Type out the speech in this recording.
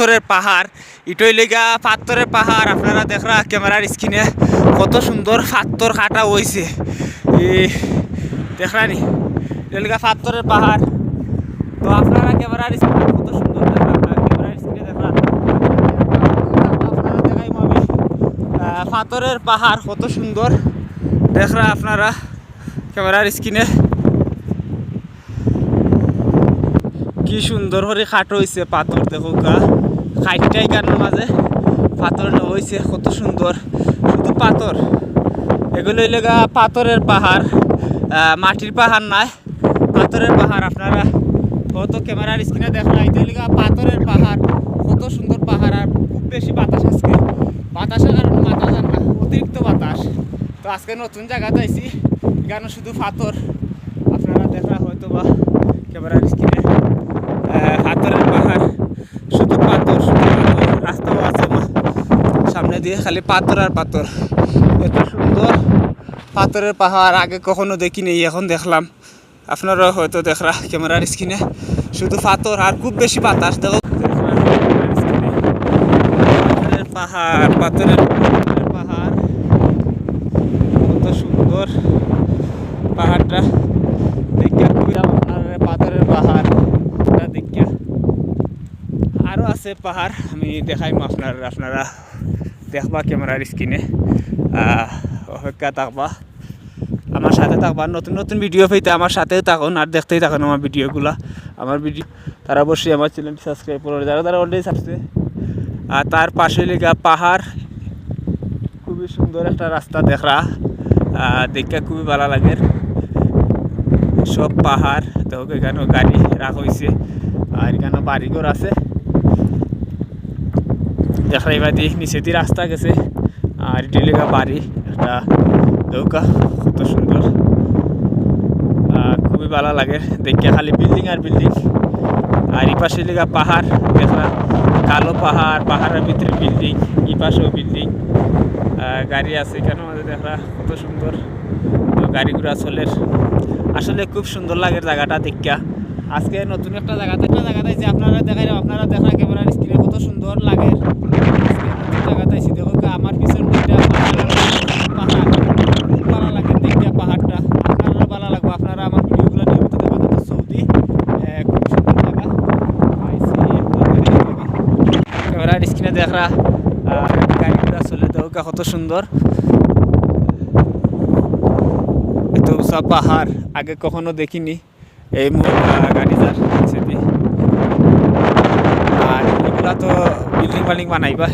পাথরের পাহাড়, ইটই লেগা পাথরের পাহাড়। আপনারা দেখরা ক্যামেরার স্ক্রিনে কত সুন্দর পাথর কাটা এই দেখরানি এটা লেগা পাথরের পাহাড়। তো আপনারা ক্যামেরার স্ক্রিনে কত সুন্দর পাথরের পাহাড় কত সুন্দর। দেখরা আপনারা ক্যামেরার স্ক্রিনে। কি সুন্দর করে খাটো হয়েছে পাথর, দেখো গা। খাইটাই গানের মাঝে পাথর হয়েছে কত সুন্দর। শুধু পাথর। এগুলো হইলে গা পাথরের পাহাড় মাটির পাহাড় নাই। পাথরের পাহাড়, আপনারা কত ক্যামেরার স্ক্রিনে দেখা না এটা গা পাথরের পাহাড়। কত সুন্দর পাহাড় আর খুব বেশি বাতাস আজকে। বাতাসের কারণে মাথা যান না, অতিরিক্ত বাতাস। তো আজকে নতুন জায়গাতে আইছি, এখানে শুধু পাথর। আপনারা দেখা হয়তো বা ক্যামেরার স্ক্রিনে পাথরের পাহাড় শুধু পাথর শুধু পাথর রাস্তাও আছে না সামনে দিয়ে খালি পাথর আর পাথর। এত সুন্দর। পাথরের পাহাড় আগে কখনো দেখিনি, এখন দেখলাম। আপনারা হয়তো দেখরা ক্যামেরার স্ক্রিনে। শুধু পাথর আর খুব বেশি বাতাস। দেখো পাহাড়, পাথরের পাহাড় কত সুন্দর পাহাড়টা। দেখিয়া পাথরের পাহাড়। এটা দেখিয়া আরও আছে পাহাড়, আমি দেখাইম আপনার আপনারা। দেখবা ক্যামেরার স্ক্রিনে অপেক্ষা থাকবা আমার সাথে থাকবা নতুন নতুন ভিডিও পেতে আমার সাথেও থাকুন আর দেখতেই থাকুন আমার ভিডিওগুলা আমার ভিডিও তারা অবশ্যই আমার চ্যানেলটি সাবস্ক্রাইব করবে যারা তারা অলরেডি সাবস্ক্রাইব আর তার পাশে লেগা পাহাড় খুবই সুন্দর একটা রাস্তা দেখরা দেখতে খুবই ভালো লাগে সব পাহাড় দেখো এখানেও গাড়ি রাখা হয়েছে আর এখানে বাড়িঘর আছে দেখা এবার দিয়ে নিচে দিয়ে রাস্তা গেছে। আর এটি বাড়ি, একটা নৌকা, কত সুন্দর। খুবই ভালো লাগে দেখতে, খালি বিল্ডিং আর বিল্ডিং। আর এই পাশে লেগা পাহাড় দেখা কালো পাহাড়, পাহাড়ের ভিতরে বিল্ডিং, এই পাশেও বিল্ডিং। গাড়ি আছে এখানে, আমাদের দেখা কত সুন্দর। তো গাড়ি ঘোড়া চলে। আসলে খুব সুন্দর লাগে জায়গাটা দেখা আজকে নতুন একটা জায়গাতে একটা জায়গাতে যে আপনারা দেখাই আপনারা দেখা ক্যামেরার স্ক্রিনে কত সুন্দর লাগে আজকে নতুন জায়গাতে এসে দেখো গা, আমার পিছন দিকটা পাহাড় খুব ভালো লাগে দেখতে পাহাড়টা আপনারা ভালো লাগবে আপনারা আমার ভিডিওগুলো নিয়মিত দেখবেন তো সৌদি আহ, খুব সুন্দর জায়গা আইসি ক্যামেরার দেখরা দেখা গাড়ি ঘোড়া চলে দৌকা কত সুন্দর। এত উঁচা পাহাড়, আগে কখনো দেখিনি। এই গাড়ি যার সেটি। আর এগুলা তো বিল্ডিং বাল্ডিং বানাইবা।